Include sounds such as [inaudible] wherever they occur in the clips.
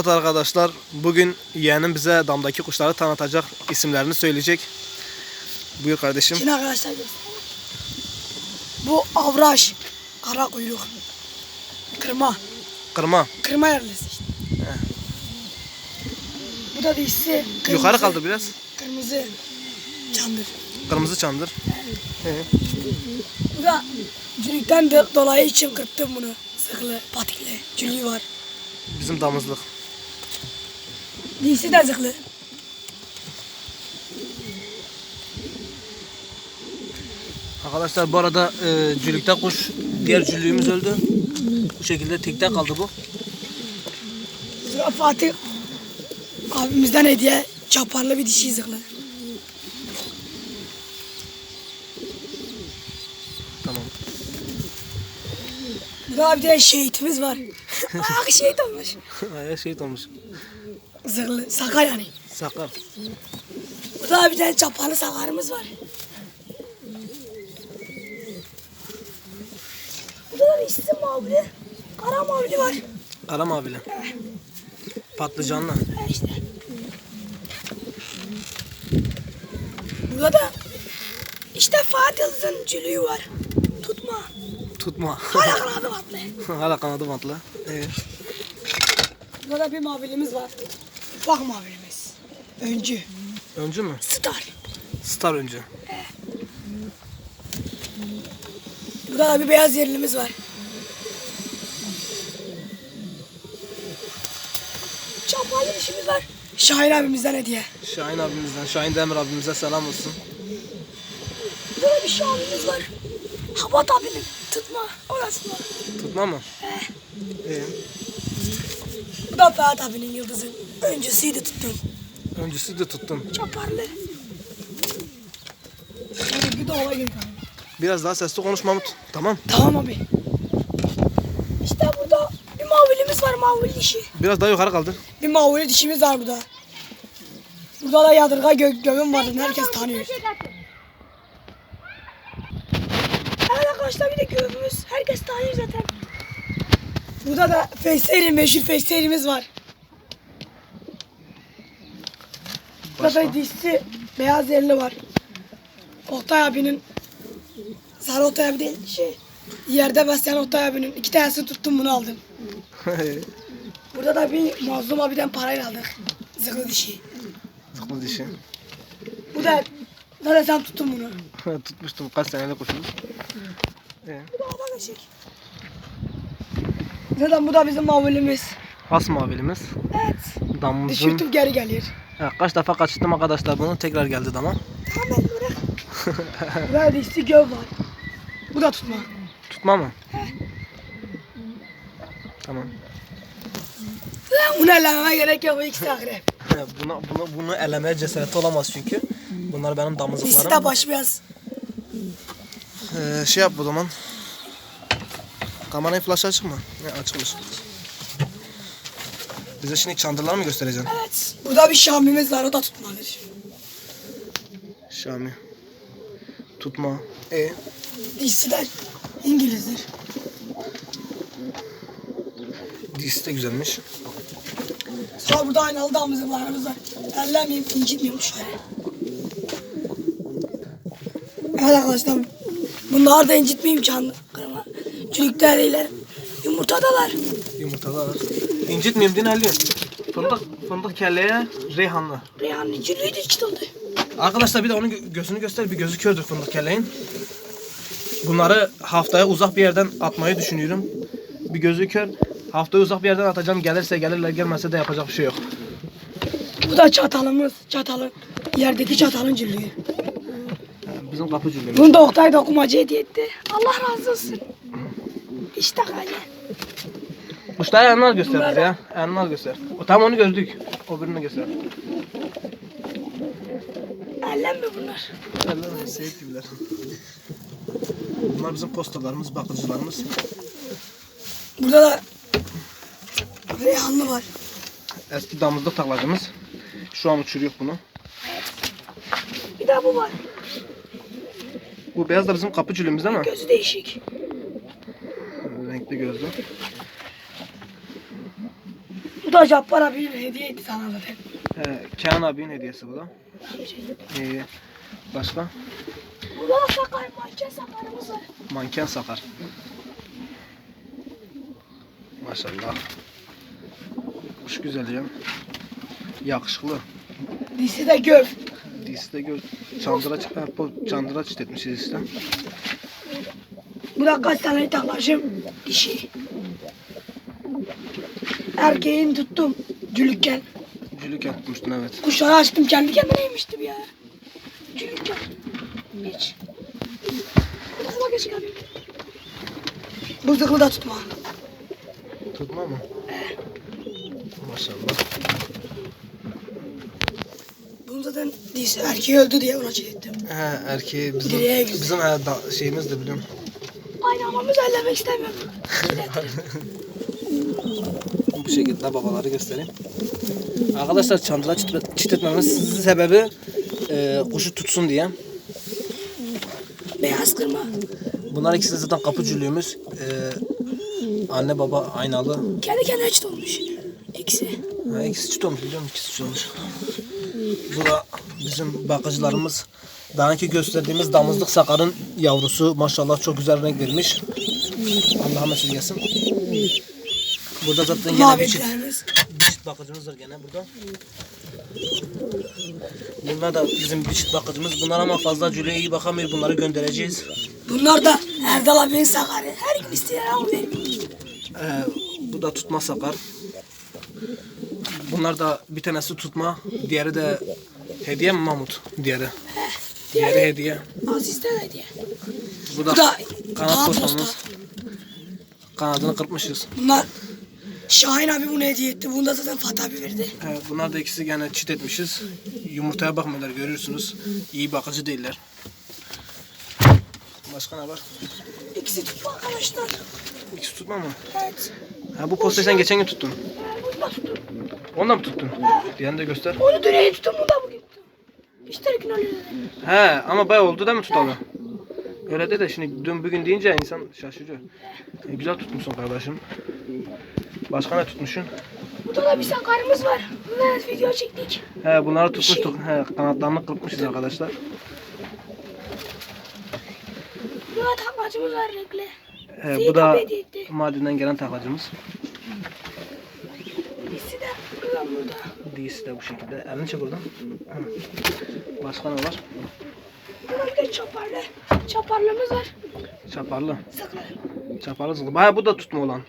Evet arkadaşlar bugün yeğenim bize damdaki kuşları tanıtacak isimlerini söyleyecek. Buyur kardeşim. Şimdi arkadaşlar. Bu avraş. Kara kuyruk. Kırma. Kırma. Kırma yerlisi işte. Bu da dişisi. Kırmızı, Yukarı kaldır biraz. Kırmızı. Çandır. Kırmızı çandır. Bu da cülükten de dolayı için kırptım bunu. Sıklı, patikli. Cülüğü var. bizim damızlık. Dişisi de. Arkadaşlar bu arada e, cülükte kuş diğer cülüğümüz öldü. Bu şekilde tekte kaldı bu. Sıra Fatih abimizden hediye çaparlı bir dişi zıklı. Tamam. Bu da bir de şehitimiz var. [laughs] Aa şehit olmuş. Ay şey olmuş. Zırhlı, sakar yani. Sakar. Bu da bir tane çapalı sakarımız var. Bu da bir isim mavili. Kara mavili var. Kara mavili. Patlıcanlı. Ha işte. Burada da işte Fatih'in cülüğü var. Tutma. Tutma. Hala [laughs] kanadı batlı. Hala kanadı bantlı. Ee, Burada da bir mavilimiz var. Ufak mavilimiz. Öncü. öncü mü? Star. Star öncü. Burada da bir beyaz yerlimiz var. Çapalı dişimiz var. Şahin abimizden hediye. Şahin abimizden, Şahin Demir abimize selam olsun. Burada da bir Şahin'imiz var. Habat abinin. Tutma. Orası var. Tutma mı? Ee, Bu Ferhat abinin yıldızı. Öncüsüydü tuttum. öncüsü de tuttun. Çaparlı. Hadi bir de ola gel. Biraz daha sesli konuş Mahmut. Tamam. Tamam abi. İşte burada bir mavilimiz var mavili dişi. Biraz daha yukarı kaldır. Bir mavili dişimiz var burada. Burada da yadırga gö gömüm vardı. Herkes tanıyor. Evet arkadaşlar bir de göğümüz. Herkes tanıyor zaten. Burada da Feyseri, meşhur Feyserimiz var. Burada da dişisi beyaz yerli var. Oktay abinin Sarı Oktay abi değil şey. Yerde besleyen Oktay abinin iki tanesini tuttum bunu aldım. [laughs] Burada da bir mazlum abiden parayla aldık. Zıklı dişi. Tıklı dişi. Bu da zaten sen tuttun bunu. [laughs] Tutmuştum kaç senelik kuşumuz. Ee, Bu da hava eşek. Zaten bu da bizim mavilimiz. has mavilimiz. Evet. Damımızın. Düşürtüp geri geliyor. Ha, kaç defa kaçırttım arkadaşlar bunu. Tekrar geldi dama. Tamam bırak. Burada dişli göv var. Bu da tutma. Tutma mı? Tamam. Lan Bunu ellememe gerek yok bu ikisi akrep. Buna, buna, bunu elemeye cesareti olamaz çünkü. Bunlar benim Dişi damızlıklarım. de baş beyaz. Ee, şey yap o zaman. Kamerayı flash açık mı? Ne açılmış. Bize şimdi çandırları mı göstereceksin? Evet. Burada bir şamimiz var o da tutmadır. Şami. Tutma. E Dişisi de İngilizdir. dişi de güzelmiş. Sonra burada aynalı damızlıklarımız var. Ellemeyeyim, incitmiyorum şöyle. Evet arkadaşlar. Bunlar da incitmeyeyim canlı. Çürükler değiller. Yumurtadalar. Yumurtalar. İncitmeyeyim dinliyorum. Fındık, fındık kelleye reyhanlı. Reyhanlı cülüğü de oldu. Arkadaşlar bir de onun gö- gözünü göster. Bir gözü kördür fındık kelleğin. Bunları haftaya uzak bir yerden atmayı düşünüyorum. Bir gözü kör. Haftaya uzak bir yerden atacağım. Gelirse gelirler gelmezse de yapacak bir şey yok. Bu da çatalımız. Çatalı. Yerdeki çatalın cülüğü. Bizim kapı cümlemiz. Bunu da Oktay dokumacı hediye etti. Allah razı olsun. İşte kale. Kuşlara enler göster bize ya. Enler göster. O, tam onu gördük. O birini göster. Ellenme bunlar. Enler seyit gibiler. Bunlar bizim postalarımız, bakıcılarımız. Burada da Reyhanlı var. Eski damızlık taklacımız. Şu an uçuruyor bunu. Bir de bu var. Bu beyaz da bizim kapı cülümüz ama Gözü değişik. Renkli gözlü. Bu da da Japon abi hediye etti sana zaten. He, Kenan abinin hediyesi bu da. İyi. Başka? Burada da sakar manken sakarımız var. Manken sakar. Maşallah. Kuş güzel ya. Yakışıklı. Dişi de gör. Dizisi de gör. Çandıra, bu çandıra çitletmişiz işte. Bu da kaç tane taklaşım dişi. Erkeğini tuttum cülükken. Cülük tutmuştun evet. Kuşları açtım kendi kendine yemiştim ya. Cülükken. Geç. Kafama geç abi. Buzluklu da tutma. Tutma mı? Maşallah. Bunun zaten erkeği öldü diye ona şey ettim. He erkeği bizim, Direğe bizim he, da, şeyimiz de biliyorum. Ama müzellemek istemiyorum. Bu şekilde babaları göstereyim. Arkadaşlar çandıra çit- çitletmemiz sebebi e, kuşu tutsun diye. Beyaz kırma. Bunlar ikisi zaten kapıcılığımız. E, anne baba aynalı. Kendi kendine çıt olmuş. İkisi. Ha, ikisi çift olmuş biliyorum ikisi çift olmuş. Bu da bizim bakıcılarımız. Daha önce gösterdiğimiz damızlık sakarın yavrusu maşallah çok güzel renk vermiş. Allah'a mesut gelsin. Burada zaten yine bir çift, bir çift bakıcımız var gene burada. Bunlar da bizim bir çift bakıcımız. Bunlar ama fazla cüleye iyi bakamıyor. Bunları göndereceğiz. Bunlar da Erdal abinin sakarı. Her gün isteyen benim. Ee, bu da tutma sakar. Bunlar da bir tanesi tutma, diğeri de hediye mi Mahmut? Diğeri. Diğeri hediye. Aziz'den hediye. Bu da, Bu da kanat postamız. posta. Kanadını kırpmışız. Bunlar Şahin abi bunu hediye etti. Bunu da zaten Fatih abi verdi. Evet, bunlar da ikisi gene çit etmişiz. Yumurtaya bakmıyorlar görüyorsunuz. İyi bakıcı değiller. Başka ne var? İkisi tutma arkadaşlar. İkisi tutma mı? Evet. Ha, bu postayı sen geçen gün tuttun. Onu da mı tuttun? Diğerini de göster. Onu döneyi tuttum. Bunu da İşte gün öyle. He ama bay oldu değil mi tutalı? Öyle de de şimdi dün bugün deyince insan şaşırıyor. E, güzel tutmuşsun kardeşim. Başka ne tutmuşsun? Burada da bir sakarımız var. Evet video çektik. He bunları tutmuştuk. He kanatlarını kırpmışız arkadaşlar. Burada takmacımız var renkli. He, bu da. Mardin'den gelen takacımız. İkisi de ulan burada. Diyisi de bu şekilde. Elini çek oradan. Başka ne var? Burada çaparlı. Çaparlımız var. Çaparlı. Saklar. Çaparlı zılı. Baya bu da tutma olan.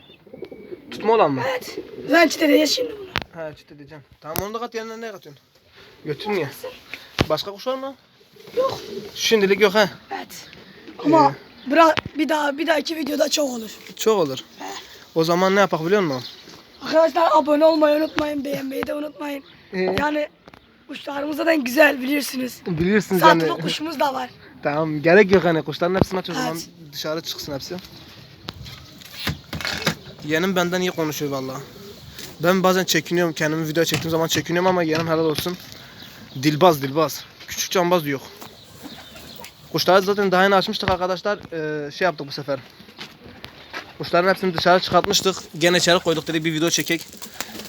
Tutma olan mı? Evet. Ben çiteleyiz şimdi bunu. He çit edeceğim. Tamam onu da kat yerine ne katıyorsun? Götürmüyor. Başka kuş var mı? Yok. Şimdilik yok he. Evet. Ama bıra bir daha bir dahaki videoda çok olur. Çok olur. O zaman ne yapak biliyor musun? Arkadaşlar abone olmayı unutmayın, beğenmeyi de unutmayın. Ee, Yani kuşlarımız zaten güzel bilirsiniz. bilirsiniz yani. Saatlik kuşumuz da var. [laughs] Tamam gerek yok hani kuşların hepsini aç o zaman Evet. dışarı çıksın hepsi. Yeğenim benden iyi konuşuyor vallahi. Ben bazen çekiniyorum kendimi video çektiğim zaman çekiniyorum ama yeğenim helal olsun. Dilbaz dilbaz. Küçük cambaz yok. Kuşları zaten daha yeni açmıştık arkadaşlar. Ee, şey yaptık bu sefer. Kuşların hepsini dışarı çıkartmıştık. Gene içeri koyduk dedi bir video çekek.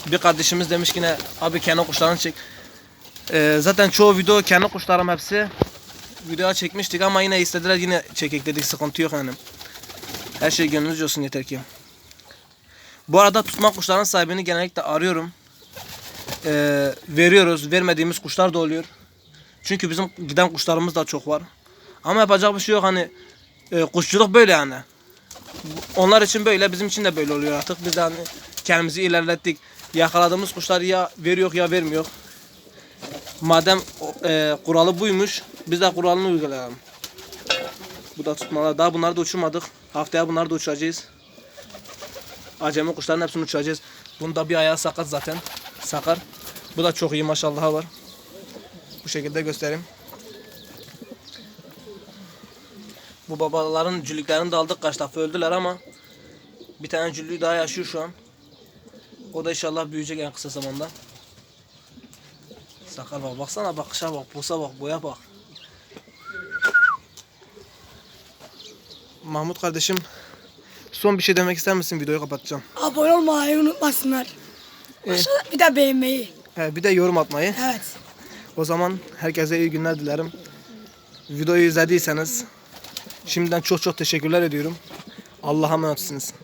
Bir kardeşimiz demiş ki ne abi kendi kuşlarını çek. Ee, zaten çoğu video kendi kuşlarım hepsi videoya çekmiştik ama yine istediler yine çekek dedik sıkıntı yok yani. Her şey gönlünüzce olsun yeter ki. Bu arada tutma kuşların sahibini genellikle arıyorum. Ee, veriyoruz. Vermediğimiz kuşlar da oluyor. Çünkü bizim giden kuşlarımız da çok var. Ama yapacak bir şey yok hani e, kuşçuluk böyle yani. Onlar için böyle bizim için de böyle oluyor artık. Biz de hani kendimizi ilerlettik. Yakaladığımız kuşları ya veriyor ya vermiyor. Madem e, kuralı buymuş, biz de kuralını uygulayalım. Bu da tutmalar. Daha bunları da uçurmadık. Haftaya bunları da uçuracağız. Acemi kuşların hepsini uçuracağız. Bunda bir ayağı sakat zaten. Sakar. Bu da çok iyi maşallah var. Bu şekilde göstereyim. Bu babaların cülüklerini de aldık. Kaç defa öldüler ama bir tane cüllüğü daha yaşıyor şu an. O da inşallah büyüyecek en kısa zamanda. Sakar bak baksana bakışa bak, posa bak, boya bak. Mahmut kardeşim son bir şey demek ister misin? Videoyu kapatacağım. Abone olmayı unutmasınlar. Başka bir de beğenmeyi. He, bir de yorum atmayı. Evet. O zaman herkese iyi günler dilerim. Videoyu izlediyseniz şimdiden çok çok teşekkürler ediyorum. Allah'a emanetsiniz.